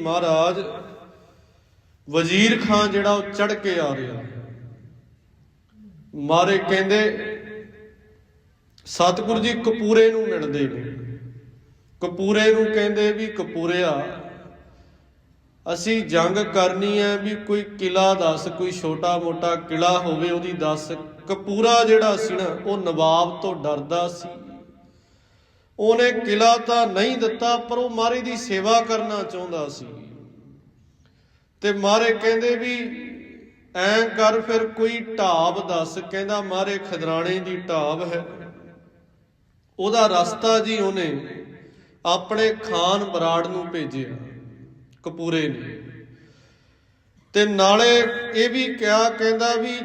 ਮਹਾਰਾਜ, ਵਜ਼ੀਰ ਖਾਨ ਜਿਹੜਾ ਉਹ ਚੜ ਕੇ ਆ ਰਿਹਾ। ਮਾਰੇ ਕਹਿੰਦੇ, ਸਤਿਗੁਰੂ ਜੀ ਕਪੂਰੇ ਨੂੰ ਮਿਲਦੇ ਨੇ। ਕਪੂਰੇ ਨੂੰ ਕਹਿੰਦੇ ਵੀ ਕਪੂਰਿਆ, ਅਸੀਂ ਜੰਗ ਕਰਨੀ ਹੈ ਵੀ ਕੋਈ ਕਿਲਾ ਦੱਸ, ਕੋਈ ਛੋਟਾ ਮੋਟਾ ਕਿਲਾ ਹੋਵੇ ਉਹਦੀ ਦੱਸ। ਕਪੂਰਾ ਜਿਹੜਾ ਸੀ ਨਾ, ਉਹ ਨਵਾਬ ਤੋਂ ਡਰਦਾ ਸੀ। ਉਹਨੇ ਕਿਲਾ ਤਾਂ ਨਹੀਂ ਦਿੱਤਾ, ਪਰ ਉਹ ਮਾਰੇ ਦੀ ਸੇਵਾ ਕਰਨਾ ਚਾਹੁੰਦਾ ਸੀ। ਤੇ ਮਾਰੇ ਕਹਿੰਦੇ ਵੀ, ਐਂ ਕਰ ਫਿਰ ਕੋਈ ਢਾਬ ਦੱਸ, ਕਹਿੰਦਾ ਮਾਰੇ ਖਦਰਾਣੇ ਦੀ ਢਾਬ ਹੈ। ਉਹਦਾ ਰਸਤਾ ਜੀ ਉਹਨੇ ਆਪਣੇ ਖਾਨ ਬਰਾੜ ਨੂੰ ਭੇਜਿਆ, ਕਪੂਰੇ ਨੇ। ਤੇ ਨਾਲੇ ਇਹ ਵੀ ਕਿਹਾ, ਕਹਿੰਦਾ ਵੀ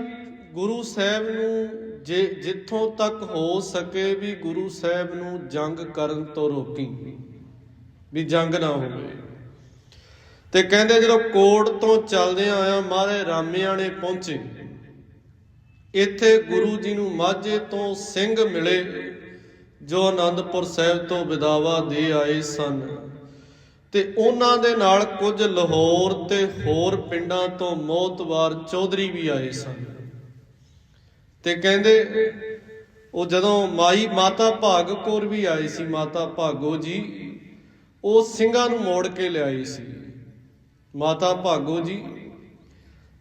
ਗੁਰੂ ਸਾਹਿਬ ਨੂੰ ਜੇ ਜਿੱਥੋਂ ਤੱਕ ਹੋ ਸਕੇ ਵੀ ਗੁਰੂ ਸਾਹਿਬ ਨੂੰ ਜੰਗ ਕਰਨ ਤੋਂ ਰੋਕੀ, ਵੀ ਜੰਗ ਨਾ ਹੋਵੇ। ਤੇ ਕਹਿੰਦੇ ਜਦੋਂ ਕੋਟ ਤੋਂ ਚੱਲਦੇ ਆਇਆ ਮਾਰੇ ਰਾਮਿਆਂ ਨੇ ਪਹੁੰਚੇ। ਇੱਥੇ ਗੁਰੂ ਜੀ ਨੂੰ ਮਾਝੇ ਤੋਂ ਸਿੰਘ ਮਿਲੇ, ਜੋ ਆਨੰਦਪੁਰ ਸਾਹਿਬ ਤੋਂ ਵਿਦਾਵਾ ਦੇ ਆਏ ਸਨ। ਤੇ ਉਹਨਾਂ ਦੇ ਨਾਲ ਕੁਝ ਲਾਹੌਰ ਤੇ ਹੋਰ ਪਿੰਡਾਂ ਤੋਂ ਮੋਤਵਾਰ ਚੌਧਰੀ ਵੀ ਆਏ ਸਨ। ਤੇ ਕਹਿੰਦੇ ਉਹ ਜਦੋਂ ਮਾਈ ਮਾਤਾ ਭਾਗ ਕੌਰ ਵੀ ਆਈ ਸੀ, ਮਾਤਾ ਭਾਗੋ ਜੀ, ਉਹ ਸਿੰਘਾਂ ਨੂੰ ਮੋੜ ਕੇ ਲਿਆਈ ਸੀ। ਮਾਤਾ ਭਾਗੋ ਜੀ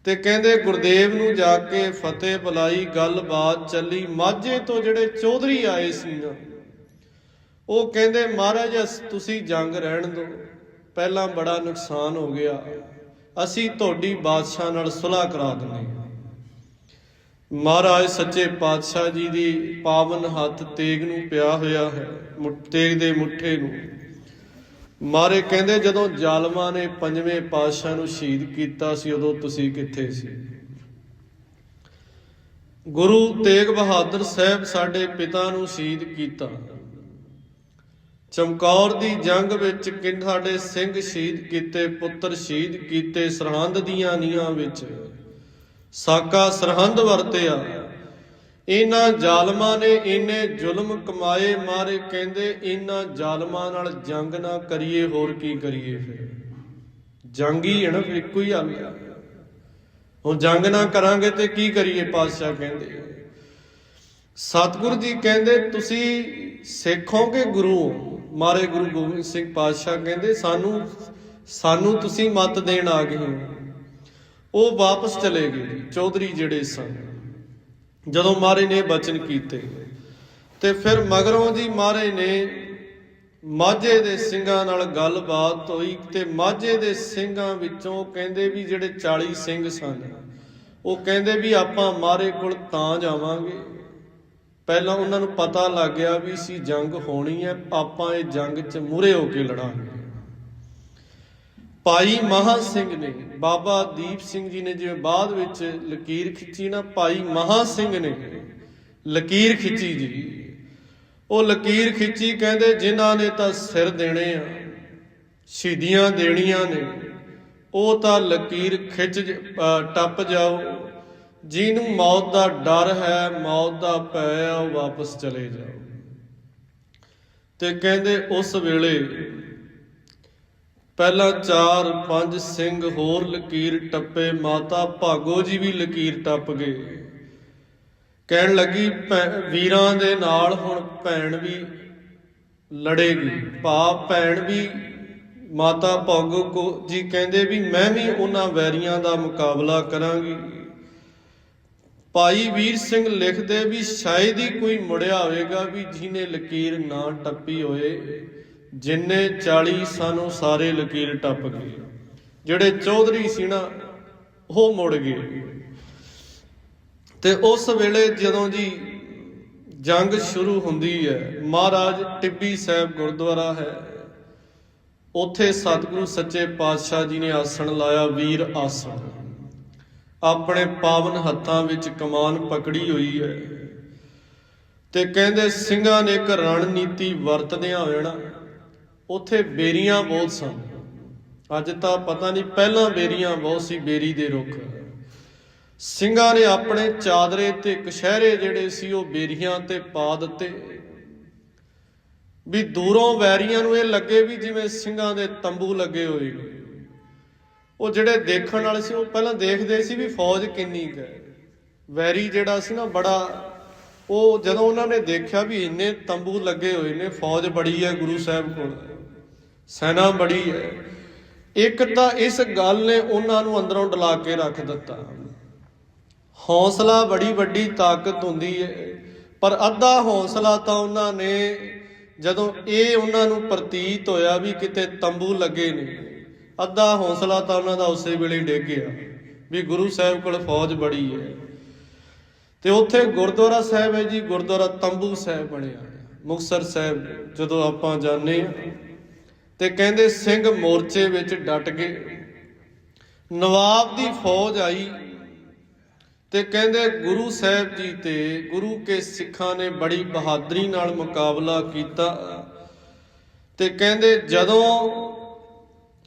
ਤੇ ਕਹਿੰਦੇ ਗੁਰਦੇਵ ਨੂੰ ਜਾ ਕੇ ਫਤਿਹ ਬੁਲਾਈ, ਗੱਲਬਾਤ ਚੱਲੀ। ਮਾਝੇ ਤੋਂ ਜਿਹੜੇ ਚੌਧਰੀ ਆਏ ਸੀ ਨਾ, ਉਹ ਕਹਿੰਦੇ, ਮਹਾਰਾਜ, ਅਸ- ਤੁਸੀਂ ਜੰਗ ਰਹਿਣ ਦਿਓ। ਪਹਿਲਾਂ ਬੜਾ ਨੁਕਸਾਨ ਹੋ ਗਿਆ। ਅਸੀਂ ਤੁਹਾਡੀ ਬਾਦਸ਼ਾਹ ਨਾਲ ਸੁਲਾਹ ਕਰਾ ਦਿੰਦੇ ਮਹਾਰਾਜ ਸੱਚੇ ਪਾਤਸ਼ਾਹ ਜੀ ਦੀ ਪਾਵਨ ਹੱਥ ਤੇਗ ਨੂੰ ਪਿਆ ਹੋਇਆ ਹੈ ਤੇਗ ਦੇ ਮੁੱਠੇ ਨੂੰ। ਮਾਰੇ ਕਹਿੰਦੇ, ਜਦੋਂ ਜ਼ਾਲਮਾਂ ਨੇ ਪੰਜਵੇਂ ਪਾਤਸ਼ਾਹ ਨੂੰ ਸ਼ਹੀਦ ਕੀਤਾ ਸੀ, ਉਦੋਂ ਤੁਸੀਂ ਕਿੱਥੇ ਸੀ? ਗੁਰੂ ਤੇਗ ਬਹਾਦਰ ਸਾਹਿਬ ਸਾਡੇ ਪਿਤਾ ਨੂੰ ਸ਼ਹੀਦ ਕੀਤਾ। ਚਮਕੌਰ ਦੀ ਜੰਗ ਵਿੱਚ ਕਿੰਨ ਸਾਡੇ ਸਿੰਘ ਸ਼ਹੀਦ ਕੀਤੇ, ਪੁੱਤਰ ਸ਼ਹੀਦ ਕੀਤੇ ਸਰਹੰਦ ਦੀਆਂ ਨੀਹਾਂ ਵਿੱਚ। ਸਾਕਾ ਸਰਹੰਦ ਵਰਤਿਆ। ਇਹਨਾਂ ਜ਼ਾਲਮਾਂ ਨੇ ਇਹਨੇ ਜ਼ੁਲਮ ਕਮਾਏ, ਮਾਰੇ ਕਹਿੰਦੇ ਇਹਨਾਂ ਜ਼ਾਲਮਾਂ ਨਾਲ ਜੰਗ ਨਾ ਕਰੀਏ, ਹੋਰ ਕੀ ਕਰੀਏ ਫਿਰ? ਜੰਗ ਹੀ ਹੈ ਨਾ ਫਿਰ ਇੱਕੋ ਹੀ ਹੱਲ। ਹੁਣ ਜੰਗ ਨਾ ਕਰਾਂਗੇ ਤੇ ਕੀ ਕਰੀਏ, ਪਾਤਸ਼ਾਹ ਕਹਿੰਦੇ। ਸਤਿਗੁਰੂ ਜੀ ਕਹਿੰਦੇ, ਤੁਸੀਂ ਸਿੱਖੋ ਕਿ ਗੁਰੂ? ਹੋ ਮਾਰੇ ਗੁਰੂ ਗੋਬਿੰਦ ਸਿੰਘ ਪਾਤਸ਼ਾਹ ਕਹਿੰਦੇ, ਸਾਨੂੰ ਸਾਨੂੰ ਤੁਸੀਂ ਮਤ ਦੇਣ ਆ ਗਏ ਹੋ। ਉਹ ਵਾਪਸ ਚਲੇ ਗਏ, ਚੌਧਰੀ ਜਿਹੜੇ ਸਨ। ਜਦੋਂ ਮਾਰੇ ਨੇ ਬਚਨ ਕੀਤੇ, ਤੇ ਫਿਰ ਮਗਰੋਂ ਜੀ ਮਾਰੇ ਨੇ ਮਾਝੇ ਦੇ ਸਿੰਘਾਂ ਨਾਲ ਗੱਲਬਾਤ ਹੋਈ ਤੇ ਮਾਝੇ ਦੇ ਸਿੰਘਾਂ ਵਿੱਚੋਂ ਕਹਿੰਦੇ ਵੀ ਜਿਹੜੇ 40 ਸਿੰਘ ਸਨ, ਉਹ ਕਹਿੰਦੇ ਵੀ ਆਪਾਂ ਮਾਰੇ ਕੋਲ ਤਾਂ ਜਾਵਾਂਗੇ। ਪਹਿਲਾਂ ਉਹਨਾਂ ਨੂੰ ਪਤਾ ਲੱਗ ਗਿਆ ਵੀ ਸੀ ਜੰਗ ਹੋਣੀ ਹੈ, ਆਪਾਂ ਇਹ ਜੰਗ 'ਚ ਮੂਰੇ ਹੋ ਕੇ ਲੜਾਂਗੇ। ਭਾਈ ਮਹਾ ਸਿੰਘ ਨੇ, ਬਾਬਾ ਦੀਪ ਸਿੰਘ ਜੀ ਨੇ ਜਿਵੇਂ ਬਾਅਦ ਵਿੱਚ ਲਕੀਰ ਖਿੱਚੀ ਨਾ, ਭਾਈ ਮਹਾ ਸਿੰਘ ਨੇ ਲਕੀਰ ਖਿੱਚੀ ਜੀ। ਉਹ ਲਕੀਰ ਖਿੱਚੀ ਕਹਿੰਦੇ, ਜਿਨ੍ਹਾਂ ਨੇ ਤਾਂ ਸਿਰ ਦੇਣੇ ਆ, ਸ਼ਹੀਦੀਆਂ ਦੇਣੀਆਂ ਨੇ, ਉਹ ਤਾਂ ਲਕੀਰ ਖਿੱਚ ਟੱਪ ਜਾਓ। ਜਿਹਨੂੰ ਮੌਤ ਦਾ ਡਰ ਹੈ, ਮੌਤ ਦਾ ਭੈ ਆ, ਉਹ ਵਾਪਸ ਚਲੇ ਜਾਓ। ਤੇ ਕਹਿੰਦੇ, ਉਸ ਵੇਲੇ ਪਹਿਲਾਂ ਚਾਰ ਪੰਜ ਸਿੰਘ ਹੋਰ ਲਕੀਰ ਟੱਪੇ, ਮਾਤਾ ਭਾਗੋ ਜੀ ਵੀ ਲਕੀਰ ਟੱਪ ਗਏ। ਕਹਿਣ ਲੱਗੀ, ਭੈ- ਵੀਰਾਂ ਦੇ ਨਾਲ ਹੁਣ ਭੈਣ ਵੀ ਲੜੇਗੀ ਭਾ, ਭੈਣ ਵੀ, ਮਾਤਾ ਭਾਗੋ ਕੋ ਜੀ ਕਹਿੰਦੇ ਵੀ ਮੈਂ ਵੀ ਉਹਨਾਂ ਵੈਰੀਆਂ ਦਾ ਮੁਕਾਬਲਾ ਕਰਾਂਗੀ। ਭਾਈ ਵੀਰ ਸਿੰਘ ਲਿਖਦੇ ਵੀ ਸ਼ਾਇਦ ਹੀ ਕੋਈ ਮੁੜਿਆ ਹੋਵੇਗਾ ਵੀ ਜਿਹਨੇ ਲਕੀਰ ਨਾ ਟੱਪੀ ਹੋਏ। ਜਿੰਨੇ 40 ਸਾਨੂੰ ਸਾਰੇ ਲਕੀਰ ਟੱਪ ਗਏ। ਜਿਹੜੇ ਚੌਧਰੀ ਸੀ ਨਾ, ਉਹ ਮੁੜ ਗਏ। ਤੇ ਉਸ ਵੇਲੇ ਜਦੋਂ ਜੀ ਜੰਗ ਸ਼ੁਰੂ ਹੁੰਦੀ ਹੈ, ਮਹਾਰਾਜ ਟਿੱਬੀ ਸਾਹਿਬ ਗੁਰਦੁਆਰਾ ਹੈ। ਉੱਥੇ ਸਤਿਗੁਰੂ ਸੱਚੇ ਪਾਤਸ਼ਾਹ ਜੀ ਨੇ ਆਸਣ ਲਾਇਆ, ਵੀਰ ਆਸਣ। ਆਪਣੇ ਪਾਵਨ ਹੱਥਾਂ ਵਿੱਚ ਕਮਾਨ ਪਕੜੀ ਹੋਈ ਹੈ। ਤੇ ਕਹਿੰਦੇ, ਸਿੰਘਾਂ ਨੇ ਇੱਕ ਰਣਨੀਤੀ ਵਰਤਦਿਆਂ ਹੋਇਣਾ ਉੱਥੇ ਬੇਰੀਆਂ ਬਹੁਤ ਸਨ। ਅੱਜ ਤਾਂ ਪਤਾ ਨਹੀਂ ਪਹਿਲਾਂ ਬੇਰੀਆਂ ਬਹੁਤ ਸੀ, ਬੇਰੀ ਦੇ ਰੁੱਖ। ਸਿੰਘਾਂ ਨੇ ਆਪਣੇ ਚਾਦਰੇ ਤੇ ਕਸ਼ਹਿਰੇ ਜਿਹੜੇ ਸੀ, ਉਹ ਬੇਰੀਆਂ ਤੇ ਪਾ ਦਿੱਤੇ। ਵੀ ਦੂਰੋਂ ਵੈਰੀਆਂ ਨੂੰ ਇਹ ਲੱਗੇ ਵੀ ਜਿਵੇਂ ਸਿੰਘਾਂ ਦੇ ਤੰਬੂ ਲੱਗੇ ਹੋਏ। ਉਹ ਜਿਹੜੇ ਦੇਖਣ ਵਾਲੇ ਸੀ, ਉਹ ਪਹਿਲਾਂ ਦੇਖਦੇ ਸੀ ਵੀ ਫੌਜ ਕਿੰਨੀ ਕੁ ਹੈ। ਵੈਰੀ ਜਿਹੜਾ ਸੀ ਨਾ, ਬੜਾ, ਉਹ ਜਦੋਂ ਉਹਨਾਂ ਨੇ ਦੇਖਿਆ ਵੀ ਇੰਨੇ ਤੰਬੂ ਲੱਗੇ ਹੋਏ ਨੇ, ਫੌਜ ਬੜੀ ਹੈ ਗੁਰੂ ਸਾਹਿਬ ਕੋਲ। ਸੈਨਾ ਬੜੀ ਹੈ। ਇੱਕ ਤਾਂ ਇਸ ਗੱਲ ਨੇ ਉਹਨਾਂ ਨੂੰ ਅੰਦਰੋਂ ਡਲਾ ਕੇ ਰੱਖ ਦਿੱਤਾ। ਹੌਸਲਾ ਬੜੀ ਵੱਡੀ ਤਾਕਤ ਹੁੰਦੀ ਹੈ, ਪਰ ਅੱਧਾ ਹੌਸਲਾ ਤਾਂ ਉਹਨਾਂ ਨੇ ਜਦੋਂ ਇਹ ਉਹਨਾਂ ਨੂੰ ਪ੍ਰਤੀਤ ਹੋਇਆ ਵੀ ਕਿਤੇ ਤੰਬੂ ਲੱਗੇ ਨੇ, ਅੱਧਾ ਹੌਸਲਾ ਤਾਂ ਉਹਨਾਂ ਦਾ ਉਸੇ ਵੇਲੇ ਡਿੱਗ ਗਿਆ ਵੀ ਗੁਰੂ ਸਾਹਿਬ ਕੋਲ ਫੌਜ ਬੜੀ ਹੈ। ਤੇ ਉੱਥੇ ਗੁਰਦੁਆਰਾ ਸਾਹਿਬ ਹੈ ਜੀ, ਗੁਰਦੁਆਰਾ ਤੰਬੂ ਸਾਹਿਬ ਬਣਿਆ ਹੈ। ਮੁਕਤਸਰ ਸਾਹਿਬ, ਜਦੋਂ ਆਪਾਂ ਜਾਂਦੇ ਹਾਂ। ਤੇ ਕਹਿੰਦੇ ਸਿੰਘ ਮੋਰਚੇ ਵਿੱਚ ਡਟ ਗਏ। ਨਵਾਬ ਦੀ ਫੌਜ ਆਈ ਤੇ ਕਹਿੰਦੇ ਗੁਰੂ ਸਾਹਿਬ ਜੀ ਤੇ ਗੁਰੂ ਕੇ ਸਿੱਖਾਂ ਨੇ ਬੜੀ ਬਹਾਦਰੀ ਨਾਲ ਮੁਕਾਬਲਾ ਕੀਤਾ ਤੇ ਕਹਿੰਦੇ ਜਦੋਂ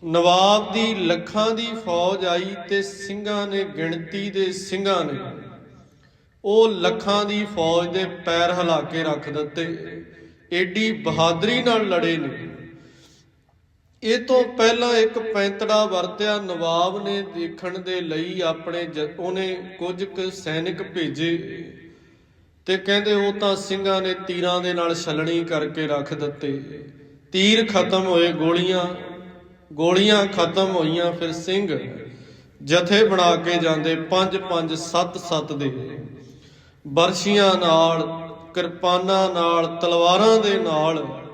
ਨਵਾਬ ਦੀ ਲੱਖਾਂ ਦੀ ਫੌਜ ਆਈ ਤੇ ਸਿੰਘਾਂ ਨੇ ਗਿਣਤੀ ਦੇ ਸਿੰਘਾਂ ਨੇ ਉਹ ਲੱਖਾਂ ਦੀ ਫੌਜ ਦੇ ਪੈਰ ਹਿਲਾ ਕੇ ਰੱਖ ਦਿੱਤੇ। ਏਡੀ ਬਹਾਦਰੀ ਨਾਲ ਲੜੇ ਨੇ। ਇਹ ਤੋਂ ਪਹਿਲਾਂ ਇੱਕ ਪੈਂਤੜਾ ਵਰਤਿਆ ਨਵਾਬ ਨੇ ਦੇਖਣ ਦੇ ਲਈ ਆਪਣੇ ਜ- ਉਹਨੇ ਕੁਝ ਕੁ ਸੈਨਿਕ ਭੇਜੇ ਤੇ ਕਹਿੰਦੇ ਉਹ ਤਾਂ ਸਿੰਘਾਂ ਨੇ ਤੀਰਾਂ ਦੇ ਨਾਲ ਛਲਣੀ ਕਰਕੇ ਰੱਖ ਦਿੱਤੇ। ਤੀਰ ਖਤਮ ਹੋਏ, ਗੋਲੀਆਂ ਗੋਲੀਆਂ ਖਤਮ ਹੋਈਆਂ, ਫਿਰ ਸਿੰਘ ਜਥੇ ਬਣਾ ਕੇ ਜਾਂਦੇ ਪੰਜ ਪੰਜ ਸੱਤ ਸੱਤ ਦੇ। ਬਰਸ਼ੀਆਂ ਨਾਲ, ਕਿਰਪਾਨਾਂ ਨਾਲ, ਤਲਵਾਰਾਂ ਦੇ ਨਾਲ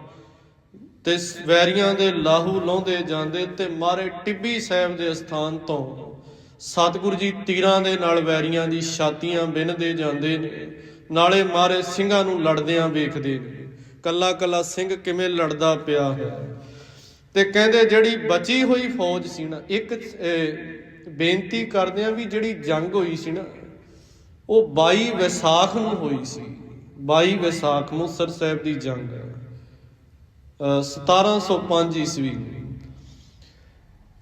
ਤੇ ਵੈਰੀਆਂ ਦੇ ਲਾਹੂ ਲਾਉਂਦੇ ਜਾਂਦੇ ਤੇ ਮਾਰੇ ਟਿੱਬੀ ਸਾਹਿਬ ਦੇ ਸਥਾਨ ਤੋਂ। ਸਤਿਗੁਰੂ ਜੀ ਤੀਰਾਂ ਦੇ ਨਾਲ ਵੈਰੀਆਂ ਦੀ ਛਾਤੀਆਂ ਬਿੰਨਦੇ ਜਾਂਦੇ ਨੇ, ਨਾਲੇ ਮਾਰੇ ਸਿੰਘਾਂ ਨੂੰ ਲੜਦਿਆਂ ਵੇਖਦੇ ਨੇ। ਕੱਲਾ ਕੱਲਾ ਸਿੰਘ ਕਿਵੇਂ ਲੜਦਾ ਪਿਆ ਹੈ? ਤੇ ਕਹਿੰਦੇ ਜਿਹੜੀ ਬਚੀ ਹੋਈ ਫੌਜ ਸੀ ਨਾ, ਇੱਕ ਬੇਨਤੀ ਕਰਦੇ ਆ ਵੀ ਜਿਹੜੀ ਜੰਗ ਹੋਈ ਸੀ ਨਾ, ਉਹ 22 ਵਿਸਾਖ ਨੂੰ ਹੋਈ ਸੀ। 22 ਵਿਸਾਖ ਮੁਸਰ ਸਾਹਿਬ ਦੀ ਜੰਗ ਹੈ। 1705 ਈਸਵੀ।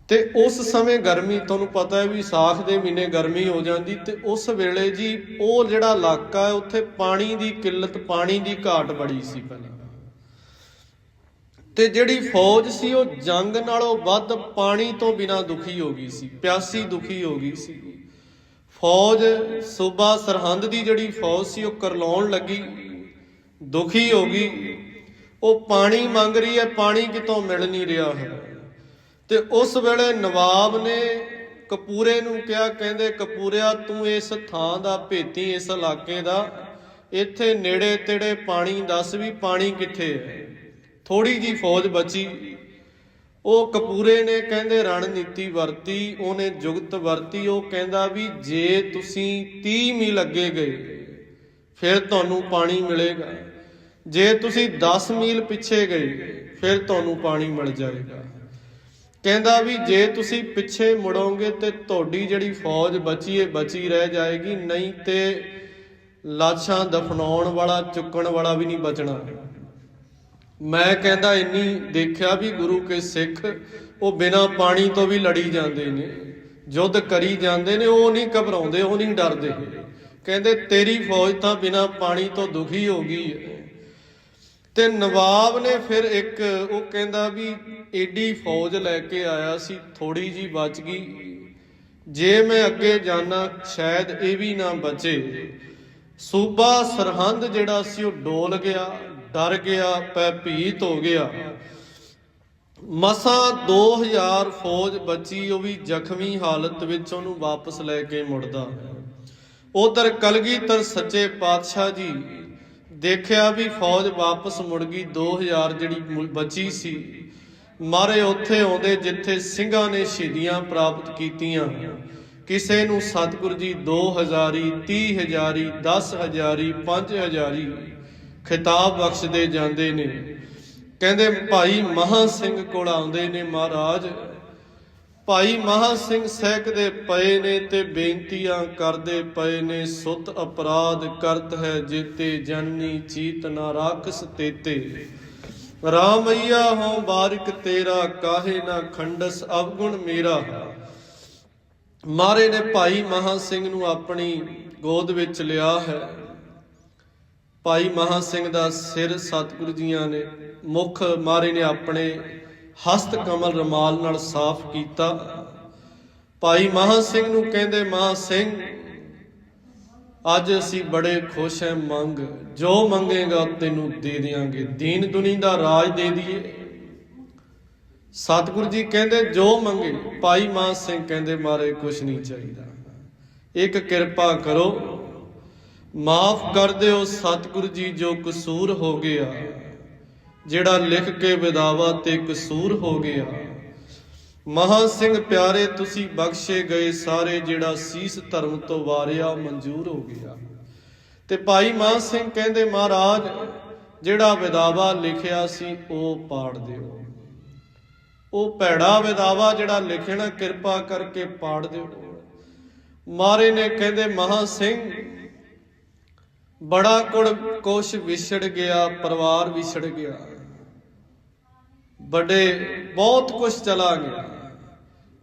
ਤੇ ਉਸ ਸਮੇਂ ਗਰਮੀ, ਤੁਹਾਨੂੰ ਪਤਾ ਹੈ ਵੀ ਸਾਖ ਦੇ ਮਹੀਨੇ ਗਰਮੀ ਹੋ ਜਾਂਦੀ, ਤੇ ਉਸ ਵੇਲੇ ਜੀ ਉਹ ਜਿਹੜਾ ਇਲਾਕਾ ਹੈ, ਉੱਥੇ ਪਾਣੀ ਦੀ ਕਿੱਲਤ, ਪਾਣੀ ਦੀ ਘਾਟ ਬੜੀ ਸੀ ਪਹਿਲਾਂ। ਤੇ ਜਿਹੜੀ ਫੌਜ ਸੀ, ਉਹ ਜੰਗ ਨਾਲੋਂ ਵੱਧ ਪਾਣੀ ਤੋਂ ਬਿਨਾਂ ਦੁਖੀ ਹੋ ਗਈ ਸੀ, ਪਿਆਸੀ ਦੁਖੀ ਹੋ ਗਈ ਸੀ। ਫੌਜ ਸੂਬਾ ਸਰਹੰਦ ਦੀ ਜਿਹੜੀ ਫੌਜ ਸੀ, ਉਹ ਕਰਲਾਉਣ ਲੱਗੀ, ਦੁਖੀ ਹੋ ਗਈ। ਉਹ ਪਾਣੀ ਮੰਗ ਰਹੀ ਹੈ, ਪਾਣੀ ਕਿਤੋਂ ਮਿਲ ਨਹੀਂ ਰਿਹਾ ਹੈ। ਤੇ ਉਸ ਵੇਲੇ ਨਵਾਬ ਨੇ ਕਪੂਰੇ ਨੂੰ ਕਿਹਾ, ਕਹਿੰਦੇ, ਕਪੂਰਿਆ, ਤੂੰ ਇਸ ਥਾਂ ਦਾ ਭੇਤੀ, ਇਸ ਇਲਾਕੇ ਦਾ। ਇੱਥੇ ਨੇੜੇ ਤੇੜੇ ਪਾਣੀ, ਦੱਸ ਵੀ ਪਾਣੀ ਕਿੱਥੇ ਹੈ? ਥੋੜੀ ਜੀ ਫੌਜ ਬਚੀ। ਉਹ ਕਪੂਰੇ ਨੇ ਕਹਿੰਦੇ, ਰਣਨੀਤੀ ਵਰਤੀ, ਉਹਨੇ ਜੁਗਤ ਵਰਤੀ। ਉਹ ਕਹਿੰਦਾ ਵੀ, ਜੇ ਤੁਸੀਂ 30 ਮੀਲ ਅੱਗੇ ਗਏ, ਫਿਰ ਤੁਹਾਨੂੰ ਪਾਣੀ ਮਿਲੇਗਾ। ਜੇ ਤੁਸੀਂ 10 ਮੀਲ ਪਿੱਛੇ ਗਏ, ਫਿਰ ਤੁਹਾਨੂੰ ਪਾਣੀ ਮਿਲ ਜਾਏਗਾ। ਕਹਿੰਦਾ ਵੀ ਜੇ ਤੁਸੀਂ ਪਿੱਛੇ ਮੁੜੋਗੇ ਤੇ ਤੁਹਾਡੀ ਜਿਹੜੀ ਫੌਜ ਬਚੀਏ ਬਚੀ ਰਹਿ ਜਾਏਗੀ, ਨਹੀਂ ਤੇ ਲਾਸ਼ਾਂ ਦਫਨਾਉਣ ਵਾਲਾ, ਚੁੱਕਣ ਵਾਲਾ ਵੀ ਨਹੀਂ ਬਚਣਾ। ਮੈਂ ਕਹਿੰਦਾ ਇੰਨੀ ਦੇਖਿਆ ਵੀ ਗੁਰੂ ਕੇ ਸਿੱਖ, ਉਹ ਬਿਨਾ ਪਾਣੀ ਤੋਂ ਵੀ ਲੜੀ ਜਾਂਦੇ ਨੇ। ਯੁੱਧ ਕਰੀ ਜਾਂਦੇ ਨੇ, ਉਹ ਨਹੀਂ ਘਬਰਾਉਂਦੇ, ਉਹ ਨਹੀਂ ਡਰਦੇ। ਕਹਿੰਦੇ ਤੇਰੀ ਫੌਜ ਤਾਂ ਬਿਨਾ ਪਾਣੀ ਤੋਂ ਦੁਖੀ ਹੋ ਗਈ ਹੈ ਤੇ ਨਵਾਬ ਨੇ ਫਿਰ ਇੱਕ, ਉਹ ਕਹਿੰਦਾ ਵੀ ਏਡੀ ਫੌਜ ਲੈ ਕੇ ਆਇਆ ਸੀ ਥੋੜੀ ਜੀ ਬਚ ਗਈ। ਜੇ ਮੈਂ ਅੱਗੇ ਜਾਣਾ ਸ਼ਾਇਦ ਇਹ ਵੀ ਨਾ ਬਚੇ। ਸੂਬਾ ਸਰਹੰਦ ਜਿਹੜਾ ਸੀ, ਉਹ ਡੋਲ ਗਿਆ, ਡਰ ਗਿਆ ਪੈ ਭੀਤ ਹੋ ਗਿਆ। ਮਸਾਂ 2000 ਫੌਜ ਬਚੀ, ਉਹ ਵੀ ਜ਼ਖਮੀ ਹਾਲਤ ਵਿੱਚ ਉਹਨੂੰ ਵਾਪਸ ਲੈ ਕੇ ਮੁੜਦਾ। ਉਧਰ ਕਲਗੀਧਰ ਸੱਚੇ ਪਾਤਸ਼ਾਹ ਜੀ ਦੇਖਿਆ ਵੀ ਫੌਜ ਵਾਪਸ ਮੁੜ ਗਈ 2000 ਜਿਹੜੀ ਬਚੀ ਸੀ। ਮਾਰੇ ਉੱਥੇ ਆਉਂਦੇ ਜਿੱਥੇ ਸਿੰਘਾਂ ਨੇ ਸ਼ਹੀਦੀਆਂ ਪ੍ਰਾਪਤ ਕੀਤੀਆਂ। ਕਿਸੇ ਨੂੰ ਸਤਿਗੁਰੂ ਜੀ 2000 30000 10000 5000 ਖਿਤਾਬ ਬਖਸ਼ਦੇ ਜਾਂਦੇ ਨੇ। ਕਹਿੰਦੇ ਭਾਈ ਮਹਾ ਸਿੰਘ ਕੋਲ ਆਉਂਦੇ ਨੇ ਮਹਾਰਾਜ। ਭਾਈ ਮਹਾ ਸਿੰਘ ਸਹਿਕਦੇ ਪਏ ਨੇ ਤੇ ਬੇਨਤੀਆਂ ਕਰਦੇ ਪਏ ਨੇ, ਸੁਤ ਅਪਰਾਧ ਕਰਤ ਹੈ ਜੀਤੇ ਜਨਨੀ ਚੀਤ ਨਾ ਰਾਖਸ ਤੇਤੇ। ਰਾਮਈਆ ਹਉ ਬਾਰਿਕ ਤੇਰਾ, ਕਾਹੇ ਨਾ ਖੰਡਸ ਅਵਗੁਣ ਮੇਰਾ। ਮਾਰੇ ਨੇ ਭਾਈ ਮਹਾ ਸਿੰਘ ਨੂੰ ਆਪਣੀ ਗੋਦ ਵਿੱਚ ਲਿਆ ਹੈ। ਭਾਈ ਮਹਾ ਸਿੰਘ ਦਾ ਸਿਰ ਸਤਿਗੁਰੂ ਜੀਆਂ ਨੇ ਮੁਖ ਮਾਰੇ ਨੇ ਆਪਣੇ ਹਸਤ ਕਮਲ ਰਮਾਲ ਨਾਲ ਸਾਫ਼ ਕੀਤਾ। ਭਾਈ ਮਹਾ ਸਿੰਘ ਨੂੰ ਕਹਿੰਦੇ, ਮਹਾ ਸਿੰਘ, ਅੱਜ ਅਸੀਂ ਬੜੇ ਖੁਸ਼ ਹਾਂ ਮੰਗ। ਜੋ ਮੰਗੇਗਾ ਤੈਨੂੰ ਦੇ ਦਿਆਂਗੇ। ਦੀਨ ਦੁਨੀ ਦਾ ਰਾਜ ਦੇ ਦਈਏ ਸਤਿਗੁਰੂ ਜੀ ਕਹਿੰਦੇ, ਜੋ ਮੰਗੇ। ਭਾਈ ਮਾਨ ਸਿੰਘ ਕਹਿੰਦੇ, ਮਾਰੇ, ਕੁਛ ਨਹੀਂ ਚਾਹੀਦਾ। ਇੱਕ ਕਿਰਪਾ ਕਰੋ। ਮਾਫ ਕਰ ਦਿਓ ਸਤਿਗੁਰੂ ਜੀ, ਜੋ ਕਸੂਰ ਹੋ ਗਿਆ। ਜਿਹੜਾ ਲਿਖ ਕੇ ਵਿਦਾਵਾ ਤੇ ਕਸੂਰ ਹੋ ਗਿਆ। ਮਹਾ ਸਿੰਘ ਪਿਆਰੇ, ਤੁਸੀਂ ਬਖਸ਼ੇ ਗਏ ਸਾਰੇ ਜਿਹੜਾ ਸੀਸ ਧਰਮ ਤੋਂ ਵਾਰਿਆ ਮਨਜ਼ੂਰ ਹੋ ਗਿਆ। ਤੇ ਭਾਈ ਮਾਨ ਸਿੰਘ ਕਹਿੰਦੇ, ਮਹਾਰਾਜ, ਜਿਹੜਾ ਵਿਦਾਵਾ ਲਿਖਿਆ ਸੀ, ਉਹ ਪਾੜ ਦਿਓ। ਉਹ ਭੈੜਾ ਵਿਦਾਵਾ ਜਿਹੜਾ ਲਿਖਣਾ, ਕਿਰਪਾ ਕਰਕੇ ਪਾੜ ਦਿਓ। ਮਾਰੇ ਨੇ ਕਹਿੰਦੇ, ਮਹਾ ਸਿੰਘ, ਬੜਾ ਕੁੜ ਕੁਛ ਵਿਛੜ ਗਿਆ, ਪਰਿਵਾਰ ਵਿਛੜ ਗਿਆ। ਵੱਡੇ ਬਹੁਤ ਕੁਝ ਚਲਾ ਗਿਆ।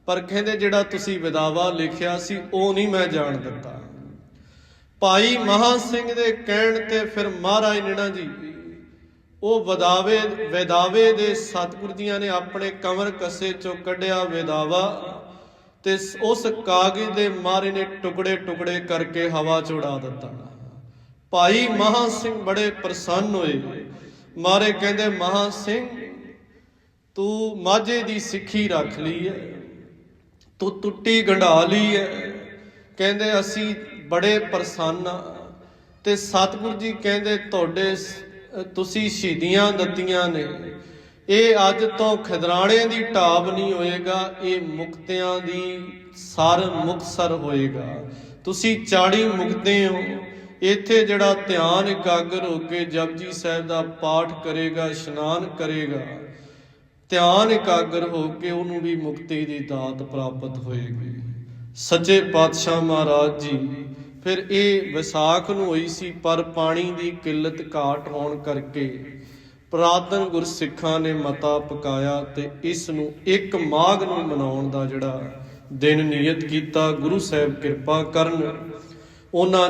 ਪਰ ਕਹਿੰਦੇ ਜਿਹੜਾ ਤੁਸੀਂ ਵਿਦਾਵਾ ਲਿਖਿਆ ਸੀ, ਉਹ ਨਹੀਂ ਮੈਂ ਜਾਣ ਦਿੱਤਾ। ਭਾਈ ਮਹਾ ਸਿੰਘ ਦੇ ਕਹਿਣ ਤੇ ਫਿਰ ਮਹਾਰਾਜ ਨੇਣਾ ਜੀ, ਉਹ ਵਿਦਾਵੇ ਵਿਦਾਵੇ ਦੇ ਸਤਿਗੁਰ ਜੀਆਂ ਨੇ ਆਪਣੇ ਕਮਰ ਕੱਸੇ ਚੋਂ ਕੱਢਿਆ ਵਿਦਾਵਾ ਤੇ ਉਸ ਕਾਗਜ਼ ਦੇ ਮਾਰੇ ਨੇ ਟੁਕੜੇ ਟੁਕੜੇ ਕਰਕੇ ਹਵਾ ਚ ਉਡਾ ਦਿੱਤਾ। ਭਾਈ ਮਹਾ ਸਿੰਘ ਬੜੇ ਪ੍ਰਸੰਨ ਹੋਏ। ਮਾਰੇ ਕਹਿੰਦੇ ਮਹਾ ਸਿੰਘ ਤੂੰ ਮਾਝੇ ਦੀ ਸਿੱਖੀ ਰੱਖ ਲਈ ਹੈ ਤੂੰ ਟੁੱਟੀ ਗੰਢਾ ਲਈ ਹੈ ਕਹਿੰਦੇ ਅਸੀਂ ਬੜੇ ਪ੍ਰਸੰਨ ਹਾਂ ਤੇ ਸਤਿਗੁਰੂ ਜੀ ਕਹਿੰਦੇ ਤੁਹਾਡੇ ਤੁਸੀਂ ਸ਼ਹੀਦੀਆਂ ਦਿੱਤੀਆਂ ਨੇ। ਇਹ ਅੱਜ ਤੋਂ ਖਿਦਰਾਣੇ ਦੀ ਢਾਬ ਨਹੀਂ ਹੋਏਗਾ, ਇਹ ਮੁਕਤਿਆਂ ਦੀ ਸਰ ਮੁਕਤਸਰ ਹੋਏਗਾ। ਤੁਸੀਂ ਚਾੜੀ ਮੁਕਦੇ ਹੋ। ਇੱਥੇ ਜਿਹੜਾ ਧਿਆਨ ਇਕਾਗਰ ਹੋ ਕੇ ਜਪਜੀ ਸਾਹਿਬ ਦਾ ਪਾਠ ਕਰੇਗਾ, ਇਸ਼ਨਾਨ ਕਰੇਗਾ। ਧਿਆਨ ਇਕਾਗਰ ਹੋ ਕੇ ਉਹਨੂੰ ਵੀ ਮੁਕਤੀ ਦੀ ਦਾਤ ਪ੍ਰਾਪਤ ਹੋਏਗੀ। ਸੱਚੇ ਪਾਤਸ਼ਾਹ ਮਹਾਰਾਜ ਜੀ, ਫਿਰ ਇਹ ਵਿਸਾਖ ਨੂੰ ਹੋਈ ਸੀ, ਪਰ ਪਾਣੀ ਦੀ ਕਿੱਲਤ ਘਾਟ ਹੋਣ ਕਰਕੇ ਪ੍ਰਾਤਨ ਗੁਰਸਿੱਖਾਂ ਨੇ ਮਤਾ ਪਕਾਇਆ ਤੇ ਇਸ ਨੂੰ ਇੱਕ ਮਾਘ ਨੂੰ ਮਨਾਉਣ ਦਾ ਜਿਹੜਾ ਦਿਨ ਨਿਯਤ ਕੀਤਾ, ਗੁਰੂ ਸਾਹਿਬ ਕਿਰਪਾ ਕਰਨ। ਉਹਨਾਂ